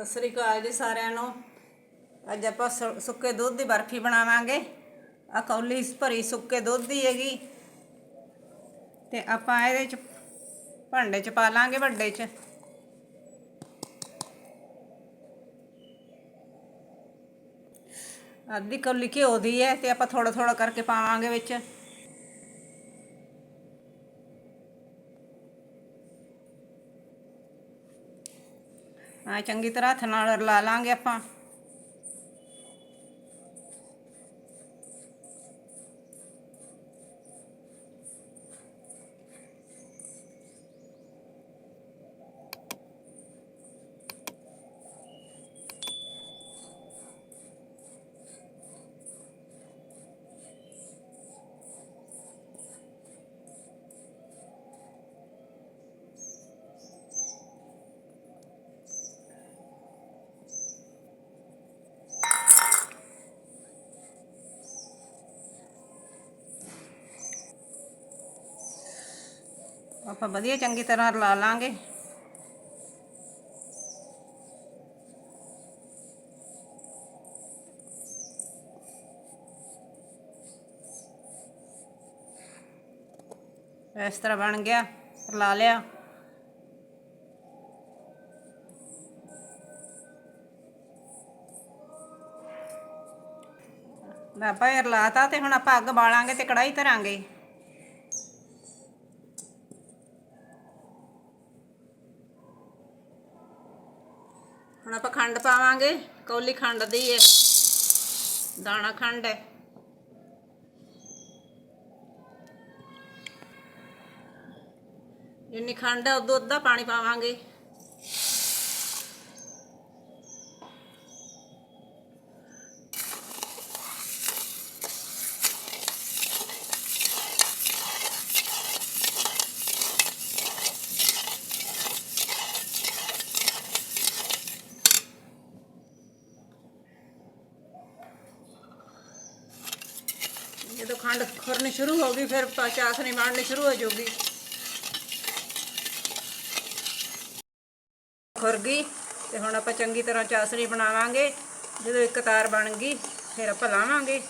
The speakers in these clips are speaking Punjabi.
ਸਤਿ ਸ੍ਰੀ ਅਕਾਲ ਜੀ ਸਾਰਿਆਂ ਨੂੰ। ਅੱਜ ਆਪਾਂ ਸੁ- ਸੁੱਕੇ ਦੁੱਧ ਦੀ ਬਰਫੀ ਬਣਾਵਾਂਗੇ। ਆ ਕੌਲੀ ਭਰੀ ਸੁੱਕੇ ਦੁੱਧ ਦੀ ਹੈਗੀ। ਤੇ ਆਪਾਂ ਇਹਦੇ ਚ ਭਾਂਡੇ ਚ ਪਾ ਲਾਂਗੇ ਵੱਡੇ ਚ। ਅੱਧੀ ਕੌਲੀ ਘਿਓ ਦੀ ਹੈ ਤੇ ਆਪਾਂ ਥੋੜਾ ਥੋੜਾ ਕਰਕੇ ਪਾਵਾਂਗੇ ਵਿੱਚ। ਹਾਂ ਚੰਗੀ ਤਰ੍ਹਾਂ ਹੱਥ ਨਾਲ ਰਲਾ ਲਾਂਗੇ ਆਪਾਂ। ਆਪਾਂ ਵਧੀਆ ਚੰਗੀ ਤਰ੍ਹਾਂ ਰਲਾ ਲਾਂਗੇ। ਇਸ ਤਰ੍ਹਾਂ ਬਣ ਗਿਆ, ਰਲਾ ਲਿਆ। ਮੈਂ ਆਪਾਂ ਰਲਾਤਾ ਤੇ ਹੁਣ ਆਪਾਂ ਅੱਗ ਬਾਲਾਂਗੇ ਤੇ ਕੜਾਈ ਧਰਾਂਗੇ ਹੁਣ ਆਪਾਂ ਖੰਡ ਪਾਵਾਂਗੇ, ਕੌਲੀ ਖੰਡ ਦੀ ਹੈ ਦਾਣਾ ਖੰਡ ਹੈ ਜਿੰਨੀ ਖੰਡ ਹੈ, ਉਦੋਂ ਅੱਧਾ ਪਾਣੀ ਪਾਵਾਂਗੇ ਜਦੋਂ ਖੰਡ ਖੁਰਨੀ ਸ਼ੁਰੂ ਹੋ ਗਈ, ਫਿਰ ਪਾ- ਚਾਸ਼ਨੀ ਬਣਨੀ ਸ਼ੁਰੂ ਹੋ ਜਾਊਗੀ ਖੁਰ ਗਈ ਤੇ ਹੁਣ ਆਪਾਂ ਚੰਗੀ ਤਰ੍ਹਾਂ ਚਾਸ਼ਨੀ ਬਣਾਵਾਂਗੇ। ਜਦੋਂ ਇੱਕ ਤਾਰ ਬਣ ਗਈ, ਫਿਰ ਆਪਾਂ ਲਾਵਾਂਗੇ।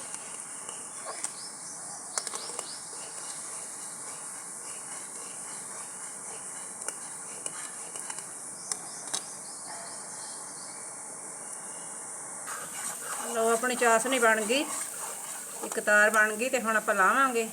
ਲੋ ਆਪਣੀ ਚਾਸ਼ਨੀ ਬਣ ਗਈ। ਇੱਕ ਤਾਰ ਬਣ ਗਈ ਤੇ ਹੁਣ ਆਪਾਂ ਲਾਵਾਂਗੇ।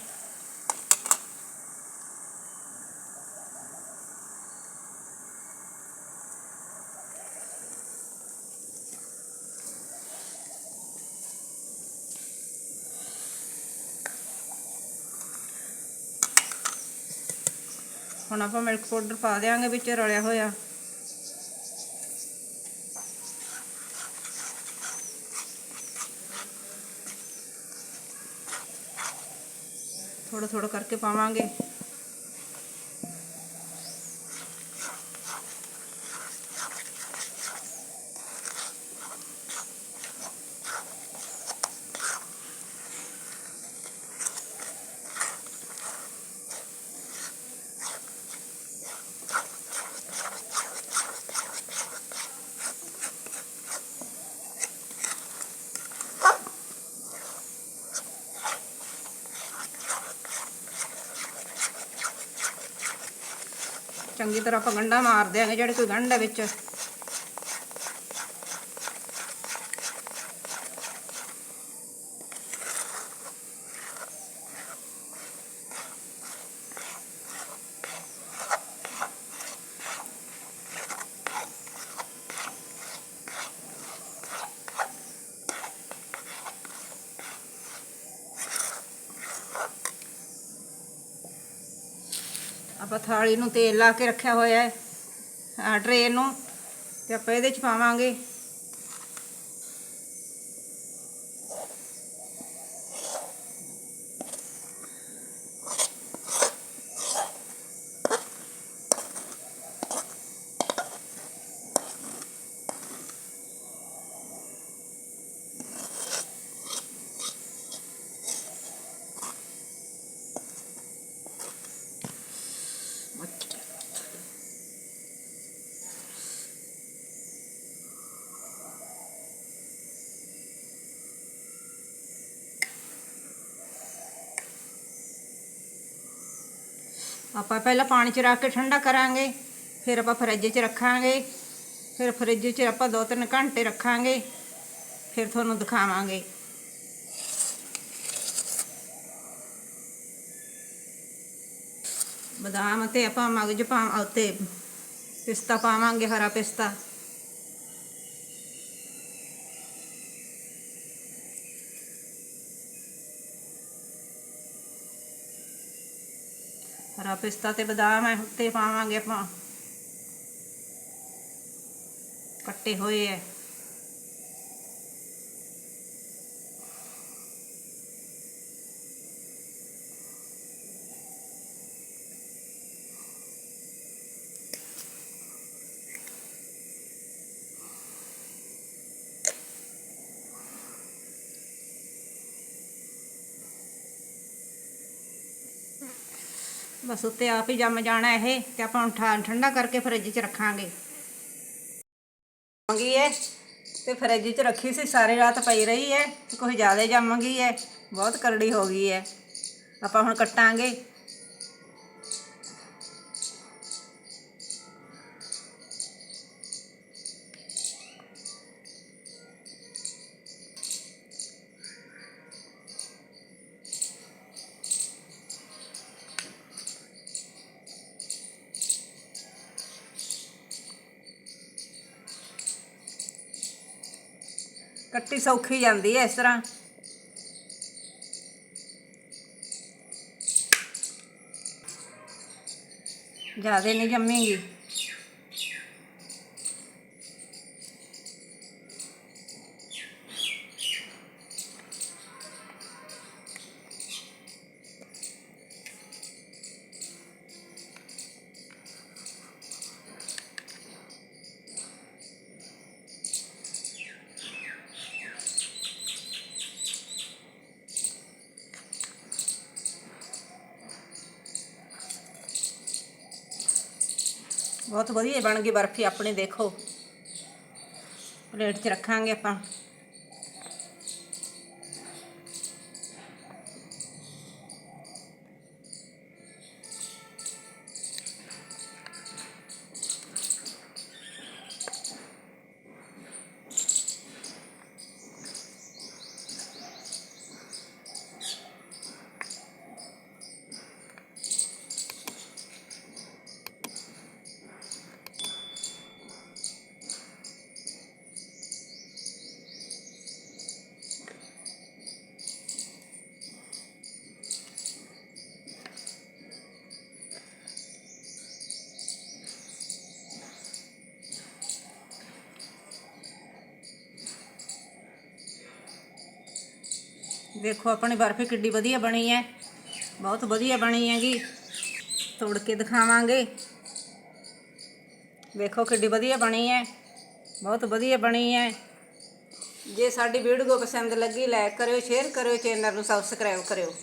ਹੁਣ ਆਪਾਂ ਮਿਲਕ ਪਾਊਡਰ ਪਾ ਦੇਾਂਗੇ ਵਿੱਚ ਰਲਿਆ ਹੋਇਆ। ਥੋੜਾ ਥੋੜਾ ਕਰਕੇ ਪਾਵਾਂਗੇ। ਚੰਗੀ ਤਰ੍ਹਾਂ ਆਪਾਂ ਗੰਢਾ ਮਾਰ ਦਿਆਂਗੇ ਜਿਹੜੇ ਕੋਈ ਗੰਢ ਹੈ ਵਿੱਚ। ਆਪਾਂ ਥਾਲੀ ਨੂੰ ਤੇਲ ਲਾ ਕੇ ਰੱਖਿਆ ਹੋਇਆ ਹੈ ਆ ਟਰੇ ਨੂੰ, ਤੇ ਆਪਾਂ ਇਹਦੇ ਚ ਪਾਵਾਂਗੇ। ਆਪਾਂ ਪਹਿਲਾਂ ਪਾਣੀ 'ਚ ਰੱਖ ਕੇ ਠੰਡਾ ਕਰਾਂਗੇ, ਫਿਰ ਆਪਾਂ ਫਰਿੱਜ 'ਚ ਰੱਖਾਂਗੇ, ਫਿਰ ਫਰਿੱਜ 'ਚ ਆਪਾਂ 2-3 ਘੰਟੇ ਰੱਖਾਂਗੇ, ਫਿਰ ਤੁਹਾਨੂੰ ਦਿਖਾਵਾਂਗੇ। ਬਦਾਮ ਤੇ ਆਪਾਂ ਮਗਜ ਪਾਵਾਂ ਉੱਤੇ ਪਿਸਤਾ ਪਾਵਾਂਗੇ, ਹਰਾ ਪਿਸਤਾ। ਹਰਾ ਪਿਸਤਾ ਤੇ ਬਦਾਮ ਹੈ ਉੱਤੇ ਪਾਵਾਂਗੇ ਆਪਾਂ। ਕੱਟੇ ਹੋਏ ਐ ਬਸ ਉੱਤੇ ਆਪ ਹੀ ਜੰਮ ਜਾਣਾ ਇਹ ਤੇ ਆਪਾਂ ਹੁਣ ਠਾ- ਠੰਡਾ ਕਰਕੇ ਫਰਿੱਜ 'ਚ ਰੱਖਾਂਗੇ। ਜੰਮ ਹੈ ਤੇ ਫਰਿੱਜ 'ਚ ਰੱਖੀ ਸੀ, ਸਾਰੀ ਰਾਤ ਪਈ ਰਹੀ ਹੈ ਤੇ ਕੁਝ ਜ਼ਿਆਦਾ ਜੰਮ ਗਈ ਹੈ ਬਹੁਤ ਕਰੜੀ ਹੋ ਗਈ ਹੈ ਆਪਾਂ ਹੁਣ ਕੱਟਾਂਗੇ। ਕੱਟੀ ਸੌਖੀ ਜਾਂਦੀ ਹੈ ਇਸ ਤਰ੍ਹਾਂ। ਜ਼ਿਆਦਾ ਨਹੀਂ ਜੰਮੇਗੀ। ਬਹੁਤ ਵਧੀਆ ਬਣ ਗਈ ਬਰਫੀ ਆਪਣੇ ਦੇਖੋ। ਪਲੇਟ 'ਚ ਰੱਖਾਂਗੇ ਆਪਾਂ। ਦੇਖੋ, ਆਪਣੀ ਬਰਫੀ ਕਿੱਡੀ ਵਧੀਆ ਬਣੀ ਹੈ। ਬਹੁਤ ਵਧੀਆ ਬਣੀ ਹੈਗੀ। ਤੋੜ ਕੇ ਦਿਖਾਵਾਂਗੇ। ਵੇਖੋ, ਕਿੱਡੀ ਵਧੀਆ ਬਣੀ ਹੈ। ਬਹੁਤ ਵਧੀਆ ਬਣੀ ਹੈ। ਜੇ ਸਾਡੀ ਵੀਡੀਓ ਪਸੰਦ ਲੱਗੀ ਲਾਈਕ ਕਰਿਓ ਸ਼ੇਅਰ ਕਰਿਓ ਚੈਨਲ ਨੂੰ ਸਬਸਕ੍ਰਾਈਬ ਕਰਿਓ।